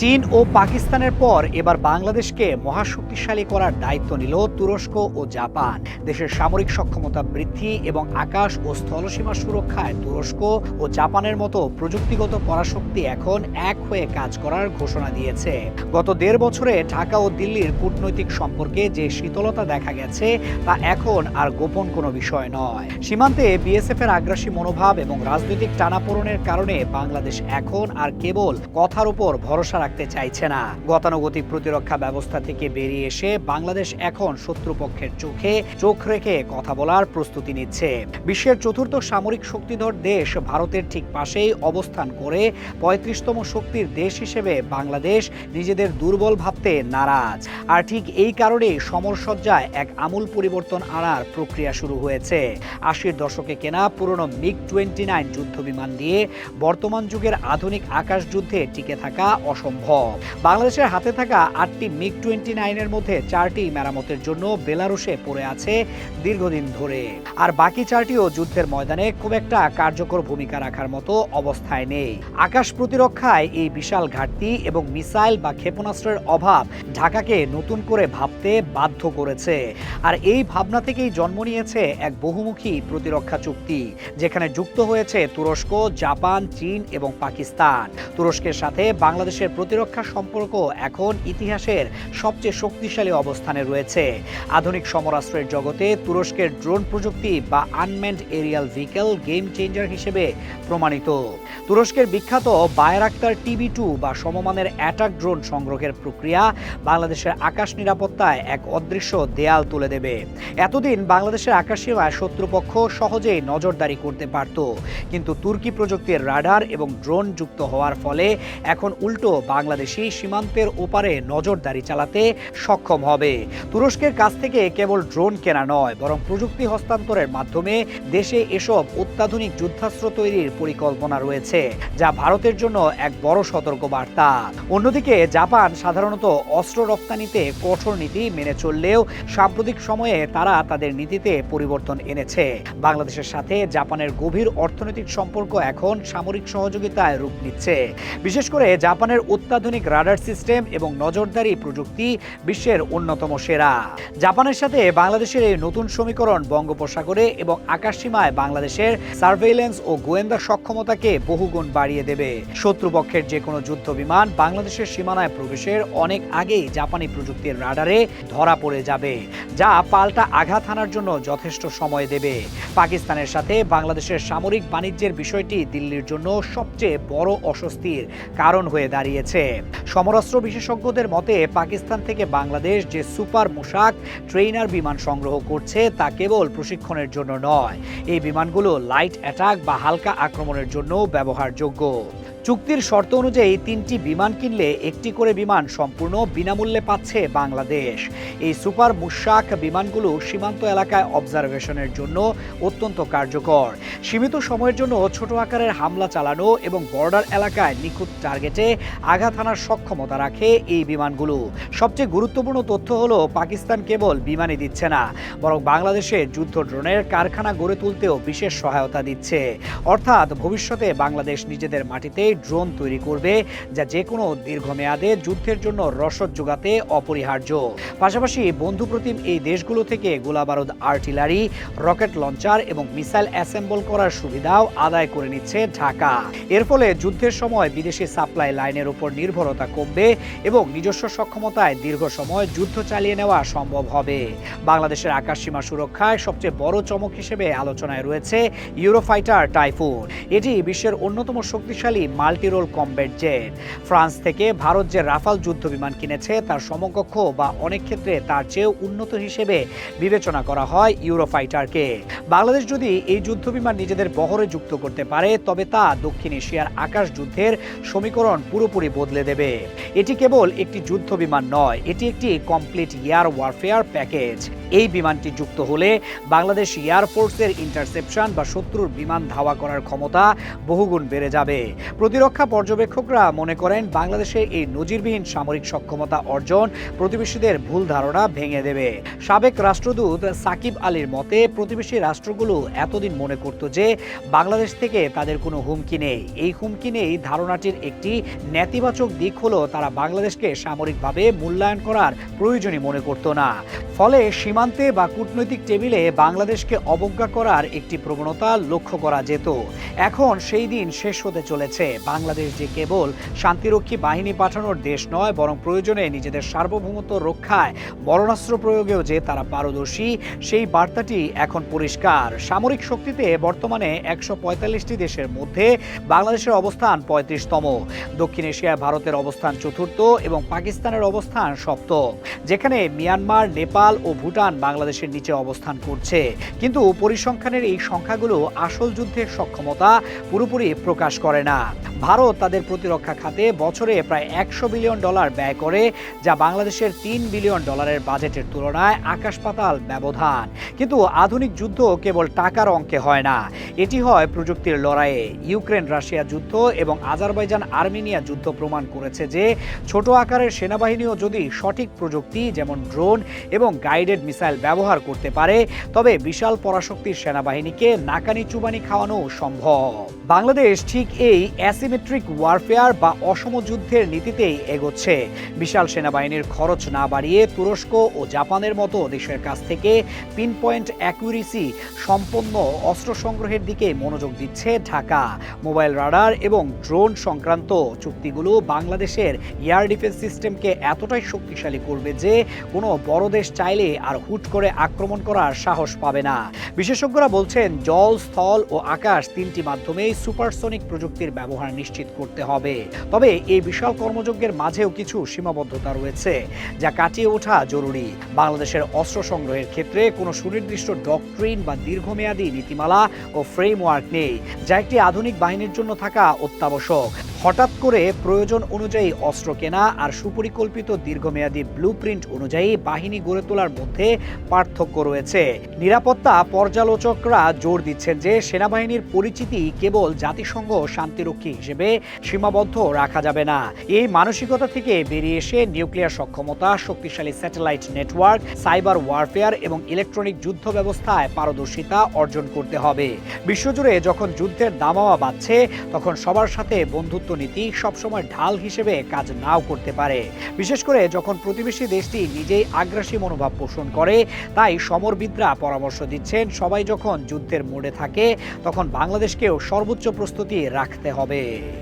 চীন ও পাকিস্তানের পর এবার বাংলাদেশকে মহাশক্তিশালী করার দায়িত্ব নিল তুরস্ক ও জাপান। দেশের সামরিক সক্ষমতা বৃদ্ধি এবং আকাশ ও স্থলসীমা সুরক্ষায় তুরস্ক ও জাপানের মতো প্রযুক্তিগত পরাশক্তি এখন এক হয়ে কাজ করার ঘোষণা দিয়েছে। গত দেড় বছরে ঢাকা ও দিল্লির কূটনৈতিক সম্পর্কে যে শীতলতা দেখা গেছে, তা এখন আর গোপন কোনো বিষয় নয়। সীমান্তে বিএসএফ এর আগ্রাসী মনোভাব এবং রাজনৈতিক টানাপোড়নের কারণে বাংলাদেশ এখন আর কেবল কথার উপর ভরসা রাখতে চাইছে না। গতানুগতিক প্রতিরক্ষা ব্যবস্থা থেকে বেরিয়ে এসে বাংলাদেশ এখন শত্রুপক্ষের চোখে চোখ রেখে কথা বলার প্রস্তুতি নিচ্ছে। বিশ্বের চতুর্থ সামরিক শক্তিধর দেশ ভারতের ঠিক পাশেই অবস্থান করে পঁয়ত্রিশতম শক্তির দেশ হিসেবে বাংলাদেশ নিজেদের দুর্বল ভাবতে নারাজ। আর ঠিক এই কারণেই সমরসজ্জায় এক আমূল পরিবর্তন আনার প্রক্রিয়া শুরু হয়েছে। আশির দশকে কেনা পুরনো মিগ টোয়েন্টি নাইন যুদ্ধ বিমান দিয়ে বর্তমান যুগের আধুনিক আকাশ যুদ্ধে টিকে থাকা অসম্ভব বাংলাদেশের হাতে থাকা আটটি মিগ টোয়েন্টি নাইনের মধ্যে চারটি মেরামতের জন্য বেলারুশে পড়ে আছে দীর্ঘদিন ধরে। আর বাকি চারটিও যুদ্ধের ময়দানে খুব একটা কার্যকর ভূমিকা রাখার মতো অবস্থায় নেই। আকাশ প্রতিরক্ষায় এই বিশাল ঘাটতি এবং মিসাইল বা ক্ষেপণাস্ত্রের অভাব ঢাকাকে নতুন করে ভাবতে বাধ্য করেছে। আর এই ভাবনা থেকেই জন্ম নিয়েছে এক বহুমুখী প্রতিরক্ষা চুক্তি, যেখানে যুক্ত হয়েছে তুরস্ক, জাপান, চীন এবং পাকিস্তান। তুরস্কের সাথে বাংলাদেশের প্রতিরক্ষা সম্পর্ক এখন ইতিহাসের সবচেয়ে শক্তিশালী অবস্থানে রয়েছে। আধুনিক সমরাস্ত্রের জগতে তুরস্কের ড্রোন প্রযুক্তি বা unmanned aerial vehicle game changer হিসেবে প্রমাণিত। তুরস্কের বিখ্যাত বায়রাক্তার টিভি টু বা সমমানের অ্যাটাক ড্রোন সংগ্রহের প্রক্রিয়া বাংলাদেশের আকাশ নিরাপত্তায় এক অদৃশ্য দেয়াল তুলে দেবে। এতদিন বাংলাদেশের আকাশ সীমায় শত্রুপক্ষ সহজেই নজরদারি করতে পারত। কিন্তু তুর্কি প্রযুক্তির রাডার এবং ড্রোন যুক্ত হওয়ার ফলে এখন উল্টো বাংলাদেশি সীমান্তের ওপারে নজরদারি চালাতে সক্ষম হবে। তুরস্কের কাছ থেকে কেবল ড্রোন কেনা নয়, বরং প্রযুক্তি হস্তান্তরের মাধ্যমে দেশে এসব অত্যাধুনিক যুদ্ধাস্ত্র তৈরির পরিকল্পনা রয়েছে, যা ভারতের জন্য এক বড় সতর্ক বার্তা অন্যদিকে, জাপান সাধারণত অস্ত্র রপ্তানিতে কঠোর নীতি মেনে চললেও সাম্প্রতিক সময়ে তারা তাদের নীতিতে পরিবর্তন এনেছে। বাংলাদেশের সাথে জাপানের গভীর অর্থনৈতিক সম্পর্ক এখন সামরিক সহযোগিতায় রূপ নিচ্ছে। বিশেষ করে জাপানের অত্যাধুনিক রাডার সিস্টেম এবং নজরদারি প্রযুক্তি বিশ্বের অন্যতম সেরা। জাপানের সাথে বাংলাদেশের এই নতুন সমীকরণ বঙ্গোপসাগরে এবং আকাশসীমায় বাংলাদেশের সার্ভেইলেন্স ও গোয়েন্দা সক্ষমতাকে বহুগুণ বাড়িয়ে দেবে। শত্রুপক্ষের যে কোনো যুদ্ধ বিমান বাংলাদেশের সীমানায় প্রবেশের অনেক আগেই জাপানি প্রযুক্তির রাডারে ধরা পড়ে যাবে, যা পাল্টা আঘাত হানার জন্য যথেষ্ট সময় দেবে। পাকিস্তানের সাথে বাংলাদেশের সামরিক বাণিজ্যের বিষয়টি দিল্লির জন্য সবচেয়ে বড় অস্বস্তির কারণ হয়ে দাঁড়িয়েছে। সমরাস্ত্র বিশেষজ্ঞদের মতে, পাকিস্তান থেকে বাংলাদেশ যে সুপার মোশাক ট্রেইনার বিমান সংগ্রহ করছে, তা কেবল প্রশিক্ষণের জন্য নয়। এই বিমানগুলো লাইট অ্যাটাক বা হালকা আক্রমণের জন্য ব্যবহারযোগ্য। চুক্তির শর্ত অনুযায়ী তিনটি বিমান কিনলে একটি করে বিমান সম্পূর্ণ বিনামূল্যে পাচ্ছে বাংলাদেশ। এই সুপার মুশাক বিমানগুলো সীমান্ত এলাকায় অবজারভেশনের জন্য অত্যন্ত কার্যকর। সীমিত সময়ের জন্য ছোট আকারের হামলা চালানো এবং বর্ডার এলাকায় নিখুঁত টার্গেটে আঘাত হানার সক্ষমতা রাখে এই বিমানগুলো। সবচেয়ে গুরুত্বপূর্ণ তথ্য হলো, পাকিস্তান কেবল বিমানই দিচ্ছে না, বরং বাংলাদেশে যুদ্ধ ড্রোনের কারখানা গড়ে তুলতেও বিশেষ সহায়তা দিচ্ছে। অর্থাৎ ভবিষ্যতে বাংলাদেশ নিজেদের মাটিতে ড্রোন তৈরি করবে যা যে কোনো দীর্ঘমেয়াদে যুদ্ধের জন্য রসদ যোগাতে অপরিহার্য। পাশাপাশি বন্ধুপ্রতিম এই দেশগুলো থেকে গোলাবারুদ আর্টিলারি, রকেট লঞ্চার এবং মিসাইল অ্যাসেম্বল করার সুবিধাও আদায় করে নিচ্ছে ঢাকা। এর ফলে যুদ্ধের সময় বিদেশি সাপ্লাই লাইনের উপর নির্ভরতা কমবে এবং নিজস্ব সক্ষমতায় দীর্ঘ সময় যুদ্ধ চালিয়ে নেওয়া সম্ভব হবে। বাংলাদেশের আকাশসীমা সুরক্ষায় সবচেয়ে বড় চমক হিসেবে আলোচনায় রয়েছে ইউরোফাইটার টাইফুন। এটি বিশ্বের অন্যতম শক্তিশালী মাল্টিরোল কমব্যাট জেট। ফ্রান্স থেকে ভারত যে রাফাল যুদ্ধ বিমান কিনেছে, তার সমকক্ষ বা অনেক ক্ষেত্রে তার চেয়েও উন্নত হিসেবে বিবেচনা করা হয় ইউরোফাইটারকে। বাংলাদেশ যদি এই যুদ্ধ বিমান নিজেদের বহরে যুক্ত করতে পারে, তবে তা দক্ষিণ এশিয়ার আকাশ যুদ্ধের সমীকরণ পুরোপুরি বদলে দেবে। এটি কেবল একটি যুদ্ধ বিমান নয়, এটি একটি কমপ্লিট এয়ার ওয়ারফেয়ার প্যাকেজ এই বিমানটি যুক্ত হলে বাংলাদেশ এয়ারফোর্সের ইন্টারসেপশন বা শত্রুর বিমান ধাওয়া করার ক্ষমতা বহুগুণ বেড়ে যাবে। প্রতিরক্ষা পর্যবেক্ষকরা মনে করেন, বাংলাদেশে এই নজিরবিহীন সামরিক সক্ষমতা অর্জন প্রতিবেশীদের ভুল ধারণা ভেঙে দেবে। সাবেক রাষ্ট্রদূত সাকিব আলীর মতে, প্রতিবেশী রাষ্ট্রগুলো এতদিন মনে করত যে বাংলাদেশ থেকে তাদের কোনো হুমকি নেই। এই হুমকি নেই ধারণাটির একটি নেতিবাচক দিক হলো, তারা বাংলাদেশকে সামরিকভাবে মূল্যায়ন করার প্রয়োজনই মনে করত না। ফলে সীমান্তে বা কূটনৈতিক টেবিলে বাংলাদেশকে অবজ্ঞা করার একটি প্রবণতা লক্ষ্য করা যেত। এখন সেই দিন শেষ হতে চলেছে। বাংলাদেশ যে কেবল শান্তিরক্ষী বাহিনী পাঠানোর দেশ নয়, বরং প্রয়োজনে নিজেদের সার্বভৌমত্ব রক্ষায় বরণাস্ত্র প্রয়োগেও যে তারা পারদর্শী, সেই বার্তাটি এখন পরিষ্কার। সামরিক শক্তিতে বর্তমানে একশো পঁয়তাল্লিশটি দেশের মধ্যে বাংলাদেশের অবস্থান পঁয়ত্রিশতম। দক্ষিণ এশিয়ায় ভারতের অবস্থান চতুর্থ এবং পাকিস্তানের অবস্থান সপ্তম। যেখানে মিয়ানমার, নেপাল ও ভুটান বাংলাদেশের নিচে অবস্থান করছে। কিন্তু পরিসংখ্যানের এই সংখ্যাগুলো আসল যুদ্ধের সক্ষমতা পুরোপুরি প্রকাশ করে না। ভারত তাদের প্রতিরক্ষা খাতে বছরে প্রায় একশো বিলিয়ন ডলার ব্যয় করে, যা বাংলাদেশের তিন বিলিয়ন ডলারের বাজেটের তুলনায় আকাশ পাতাল ব্যবধান। কিন্তু আধুনিক যুদ্ধ কেবল টাকার অঙ্কে হয় না। এটি হয় প্রযুক্তির লড়াইয়ে। ইউক্রেন রাশিয়া যুদ্ধ এবং আজারবাইজান আর্মেনিয়া যুদ্ধ প্রমাণ করেছে যে, ছোট আকারের সেনাবাহিনীও যদি সঠিক প্রযুক্তি যেমন ড্রোন এবং গাইডেড মিসাইল ব্যবহার করতে পারে, তবে বিশাল পরাশক্তির সেনাবাহিনীকে নাকানি চুবানি খাওয়ানো সম্ভব। বাংলাদেশ ঠিক এই অ্যাসিমেট্রিক ওয়ারফেয়ার বা অসম যুদ্ধের নীতিতেই এগোচ্ছে। বিশাল সেনাবাহিনীর খরচ না বাড়িয়ে তুরস্ক ও জাপানের মতো দেশের কাছ থেকে পিন পয়েন্ট অ্যাকুরেসি সম্পন্ন অস্ত্র সংগ্রহের দিকে মনোযোগ দিচ্ছে ঢাকা। মোবাইল রাডার এবং ড্রোন সংক্রান্ত চুক্তিগুলো বাংলাদেশের এয়ার ডিফেন্স সিস্টেমকে এতটাই শক্তিশালী করবে যে কোনো বড় দেশ চাইলে আর হুট করে আক্রমণ করার সাহস পাবে না। বিশেষজ্ঞরা বলছেন, জল, স্থল ও আকাশ তিনটি মাধ্যমেই সুপারসনিক প্রযুক্তির ব্যবহার নিশ্চিত করতে হবে। তবে এই বিশাল কর্মযজ্ঞের মাঝেও কিছু সীমাবদ্ধতা রয়েছে, যা কাটিয়ে ওঠা জরুরি। বাংলাদেশের অস্ত্র সংগ্রহের ক্ষেত্রে কোনো সুনির্দিষ্ট ডকট্রিন বা দীর্ঘমেয়াদী নীতিমালা ও ফ্রেমওয়ার্ক নেই, যা একটি আধুনিক বাহিনীর জন্য থাকা অত্যাবশ্যক। হঠাৎ করে প্রয়োজন অনুযায়ী অস্ত্র কেনা আর সুপরিকল্পিত দীর্ঘমেয়াদী ব্লুপ্রিন্ট অনুযায়ী বাহিনী গড়ে তোলার মধ্যে পার্থক্য রয়েছে। নিরাপত্তা পর্যালোচকরা জোর দিচ্ছেন যে সেনাবাহিনীর পরিচিতি কেবল জাতিসংঘ শান্তিরক্ষী হিসেবে সীমাবদ্ধ রাখা যাবে না। এই মানসিকতা থেকে বেরিয়ে এসে নিউক্লিয়ার সক্ষমতা, শক্তিশালী স্যাটেলাইট নেটওয়ার্ক সাইবার ওয়ারফেয়ার এবং ইলেকট্রনিক যুদ্ধ ব্যবস্থায় পারদর্শিতা অর্জন করতে হবে। বিশ্বজুড়ে যখন যুদ্ধের দামামা বাড়ছে, তখন সবার সাথে বন্ধুত্ব নীতি সবসময় ঢাল হিসেবে কাজ নাও করতে পারে। বিশেষ করে যখন প্রতিবেশী দেশটি নিজেই আগ্রাসী মনোভাব পোষণ করে, তাই সমরবিদরা পরামর্শ দিচ্ছেন, সবাই যখন যুদ্ধের মোড়ে থাকে, তখন বাংলাদেশকেও সর্বোচ্চ প্রস্তুতি রাখতে হবে।